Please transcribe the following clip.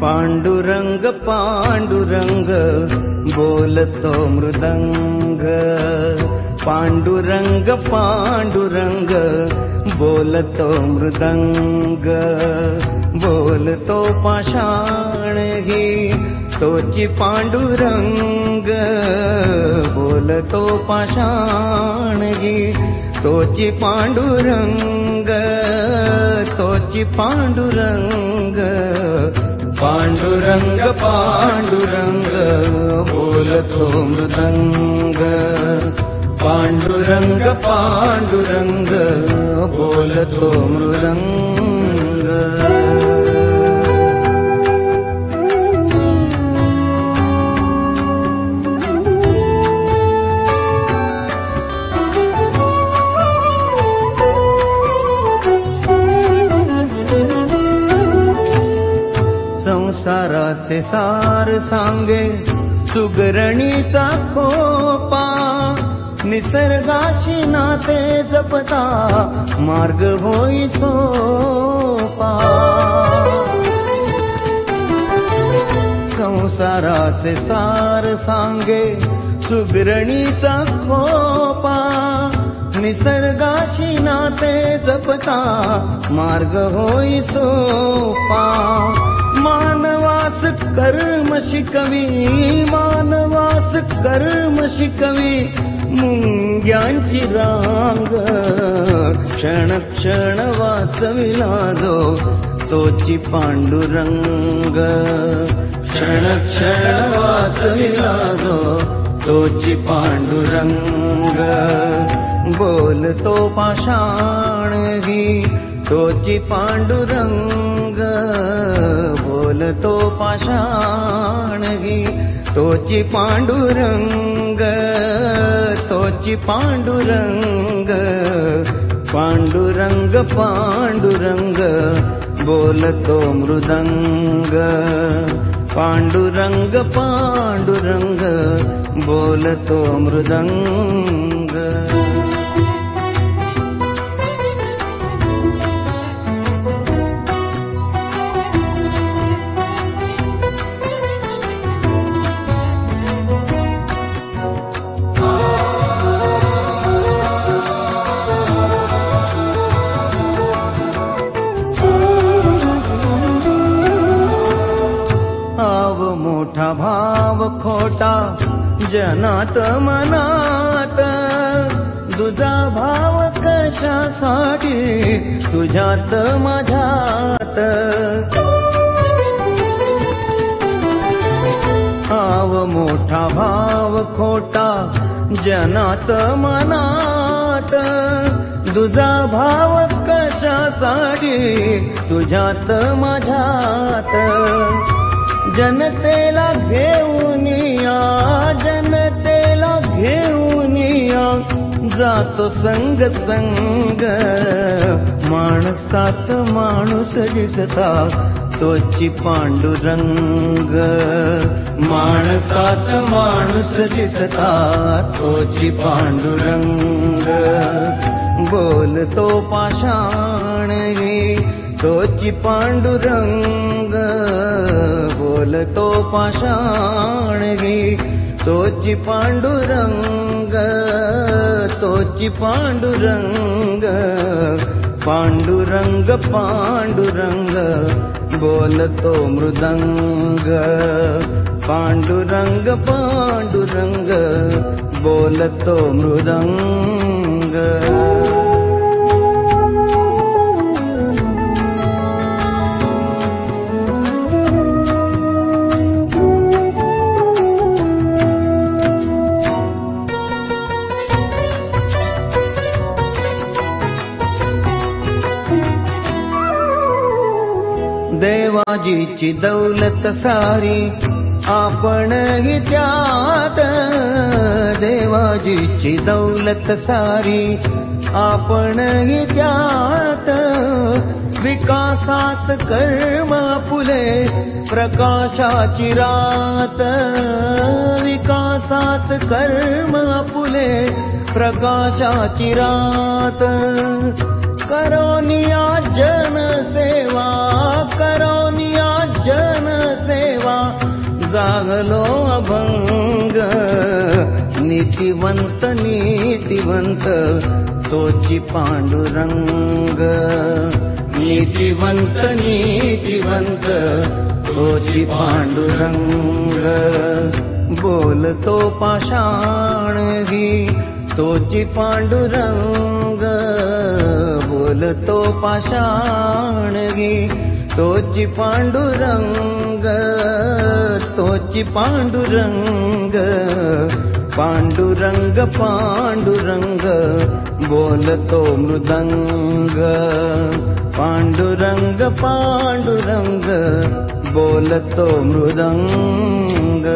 ಪಾಂಡುರಂಗ ಪಾಂಡುರಂಗ ಬೋಲತೋ ಮೃದಂಗ ಪಾಂಡುರಂಗ ಪಾಂಡುರಂಗ बोलतो मृदंग बोलतो पाषाण घे तोची पांडुरंग बोलतो पाषाण पांडुरंग तोची पांडुरंग पांडुरंग पांडुरंग बोलतो मृदंग पांडुरंग पांडुरंग बोलतो मृदंग. संसाराचे सार सांगे सुगरणीचा खोपा निसर्गाशी नाते जपता मार्ग होई सोपा. संसाराचे सार सांगे सुगरणीचा खोपा. निसर्गाशी नाते जपता मार्ग होई सोपा. मानवास कर्म शिकवी मानवास कर्म शिकवी मुंग्यांची रांग. क्षण क्षण तोची पांडुरंग. क्षण क्षण तोची पांडुरंग. बोलतो पाषाण ही तोची पांडुरंग. बोलतो पाषाण ही तोची पांडुरंग तोची पांडुरंग पांडुरंग पांडुरंग बोलतो मृदंग पांडुरंग पांडुरंग बोलतो मृदंग आव मोठा भाव खोटा जनात मनात. तुझा भाव कशासाठी? तुझ्यात माझ्यात. आव मोठा भाव खोटा जनात मनात. तुझा भाव कशासाठी? तुझ्यात माझ्यात. जनतेला घेऊन या जनतेला घेऊन या. जातो संग संग माणसात माणूस दिसता तोची पांडुरंग. माणसात माणूस दिसता तोची पांडुरंग. बोलतो पाषाण तोची पांडुरंग. पाषाण तोची पांडुरंग तोची पांडुरंग। पांडुरंग पांडुरंग बोलतो मृदंग। पांडुरंग पांडुरंग बोलतो मृदंग देवाजीची दौलत सारी आपण त्यात. देवाजीची दौलत सारी आपण त्यात. विकासात कर्म फुले प्रकाशाची रात. विकासात कर्म फुले प्रकाशाची रात करोनिया जनसेवा करोनिया जनसेवा जागलो अभंग नीतिवंत नीतिवंत तोची पांडुरंग। नीतिवंत नीतिवंत तोची पांडुरंग। बोलतो पाषाण ही तोची पांडुरंग। पाषाण ही तोची पांडुरंग तोची पांडुरंग पांडुरंग पांडुरंग बोलतो मृदंग पांडुरंग पांडुरंग बोलतो मृदंग